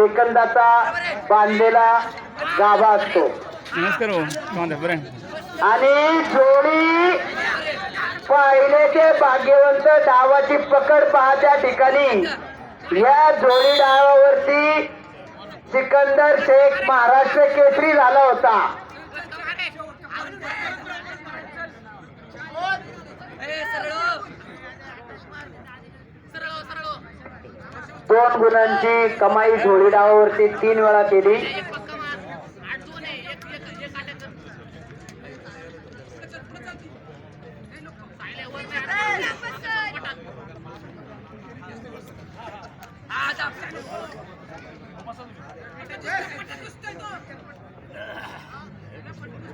सेकंदाचा बांधलेला गाभा असतो. नमस्कार आणि जोडी पहिलेचे भाग्यवंत डावाची पकड पहा त्या ठिकाणी. या जोडी डावावरती सिकंदर शेख महाराष्ट्र केसरी झाला होता. दोन गुणांची कमाई जोडी डावावरती तीन वेळा केली.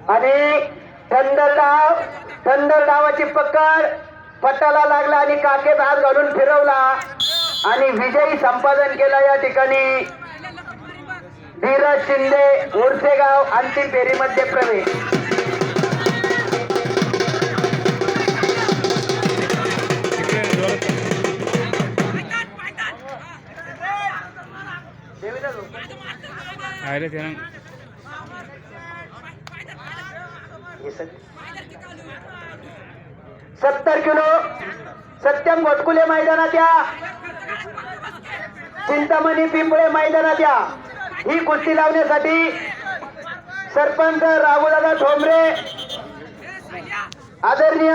आणि थंडर डाव थंडर डावाची पकड पटाला लागला आणि काकेत हात घालून फिरवला. आणि विजयी संपादन केला या ठिकाणी. धीरज शिंदे उर्सेगाव अंतिम फेरीमध्ये प्रवेश. सत्तर किलो सत्यम घोटकुले मैदानात या. चिंतामणी पिंपळे मैदानात या. ही कुस्ती लावण्यासाठी सरपंच राहुलदादा ठोंबरे आदरणीय